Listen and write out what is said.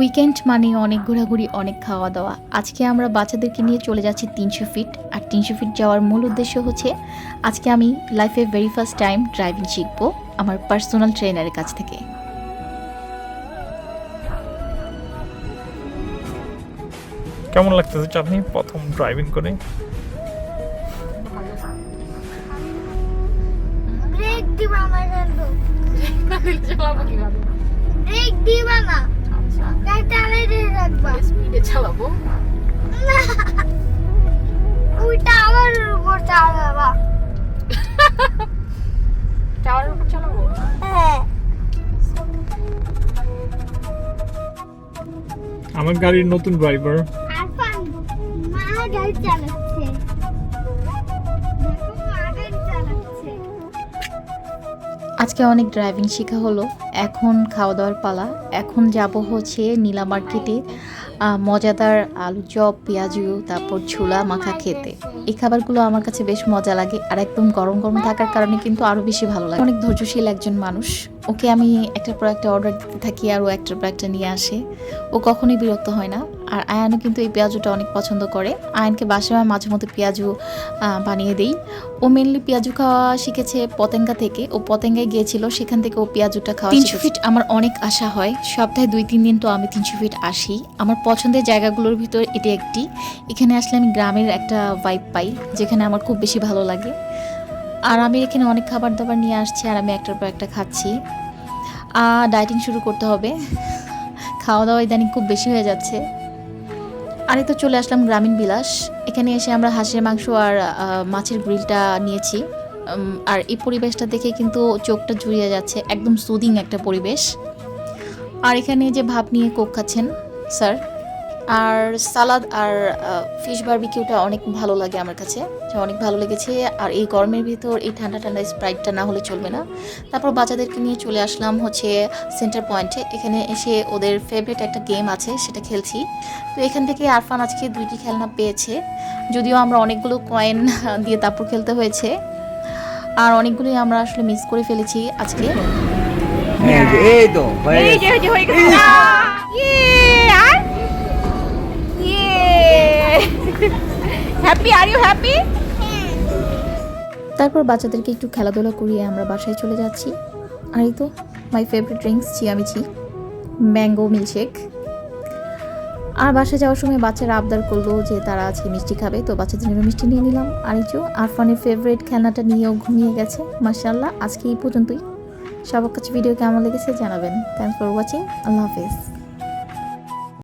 Weekend মানে অনেক ঘোরাঘুরি অনেক খাওয়া দাওয়া আজকে আমরা বাচ্চাদেরকে নিয়ে চলে যাচ্ছি তিনশো ফিট। আর তিনশো ফিট যাওয়ার মূল উদ্দেশ্য হচ্ছে আজকে আমি লাইফে ভেরি ফার্স্ট টাইম ড্রাইভিং শিখব আমার পার্সোনাল ট্রেনারের কাছ থেকে। কেমন লাগতেছে চাঁদনি প্রথম ড্রাইভিং করে? ব্রেক দিবা না কিন্তু চালাবো কীভাবে? ব্রেক দিবা না। স্পিডে চালাবো। ওইটা আমার উপর চালাবা। টাওয়ারের উপর চালাবো? হ্যাঁ। আমার গাড়ির নতুন ড্রাইভার মা গাড়ি চালাচ্ছে আজকে অনেক ড্রাইভিং শেখা হলো, এখন খাওয়া দাওয়ার পালা। এখন যাব হচ্ছে নীলা মার্কেটে মজাদার আলু চপ, পেঁয়াজু, তারপর ছোলা মাখা খেতে। এই খাবারগুলো আমার কাছে বেশ মজা লাগে আর একদম গরম গরম থাকার কারণে কিন্তু আরও বেশি ভালো লাগে। অনেক ধৈর্যশীল একজন মানুষ। ওকে আমি একটার পর একটা অর্ডার দিতে থাকি আর ও একটার পর একটা নিয়ে আসে। ও কখনোই বিরক্ত হয় না। আর আয়ানও কিন্তু এই পেঁয়াজুটা অনেক পছন্দ করে। আয়ানকে বাসায় আমি মাঝে মধ্যে পেঁয়াজু বানিয়ে দিই। ও মেনলি পেঁয়াজু খাওয়া শিখেছে পতেঙ্গা থেকে। ও পতেঙ্গায় গিয়েছিল সেখান থেকে ও পেঁয়াজুটা খাওয়া তিনশো ফিট আমার অনেক আশা হয়। সপ্তাহে দুই তিন দিন তো আমি তিনশো ফিট আসি। আমার পছন্দের জায়গাগুলোর ভিতর এটি একটি। এখানে আসলে আমি গ্রামের একটা ভাইব পাই যেখানে আমার খুব বেশি ভালো লাগে। আর আমি এখানে অনেক খাবার দাবার নিয়ে আসছি আর আমি একটার পর একটা খাচ্ছি। ডায়েটিং শুরু করতে হবে। খাওয়া দাওয়া ইদানিং খুব বেশি হয়ে যাচ্ছে। আর তো চলে আসলাম গ্রামীণ বিলাস। এখানে এসে আমরা হাঁসের মাংস আর মাছের গ্রিলটা নিয়েছি। আর এই পরিবেশটা দেখে কিন্তু চোখটা জুড়িয়ে যাচ্ছে। একদম সুদিং একটা পরিবেশ। আর এখানে যে ভাব নিয়ে কোক খাচ্ছেন স্যার আর সালাদ আর ফিশ বারবিকিউটা অনেক ভালো লাগে আমার কাছে। অনেক ভালো লেগেছে। আর এই গরমের ভিতর এই ঠান্ডা ঠান্ডা স্প্রাইটটা না হলে চলবে না। তারপর বাচ্চাদেরকে নিয়ে চলে আসলাম হচ্ছে সেন্টার পয়েন্টে এখানে এসে ওদের ফেভারিট একটা গেম আছে সেটা খেলছি। তো এখান থেকে আরফান আজকে দুইটি খেলনা পেয়েছে। যদিও আমরা অনেকগুলো কয়েন দিয়ে তারপর খেলতে হয়েছে। আর অনেকগুলোই আমরা আসলে মিস করে ফেলেছি আজকে। এই তো হয়ে গেছে। যে এই যে হয়ে গেছে ইয়ে আর ইয়ে হ্যাপি আর ইউ হ্যাপি তারপর বাচ্চাদেরকে একটু খেলাধুলা করিয়ে আমরা বাসায় চলে যাচ্ছি। আর এই তো মাই ফেভারিট ড্রিঙ্কস চিয়ামিচি ম্যাঙ্গো মিল্কশেক আর বাসায় যাওয়ার সময় বাচ্চারা আবদার করল যে তারা আজকে মিষ্টি খাবে, তো বাচ্চাদের জন্য মিষ্টি নিয়ে নিলাম। আর এই যে আরফানের ফেভারিট খেলনাটা নিয়েও ঘুমিয়ে গেছে মার্শাল্লাহ আজকে এই পর্যন্তই। সবার কাছে ভিডিও কেমন লেগেছে জানাবেন। থ্যাংকস ফর ওয়াচিং আল্লাহ হাফেজ।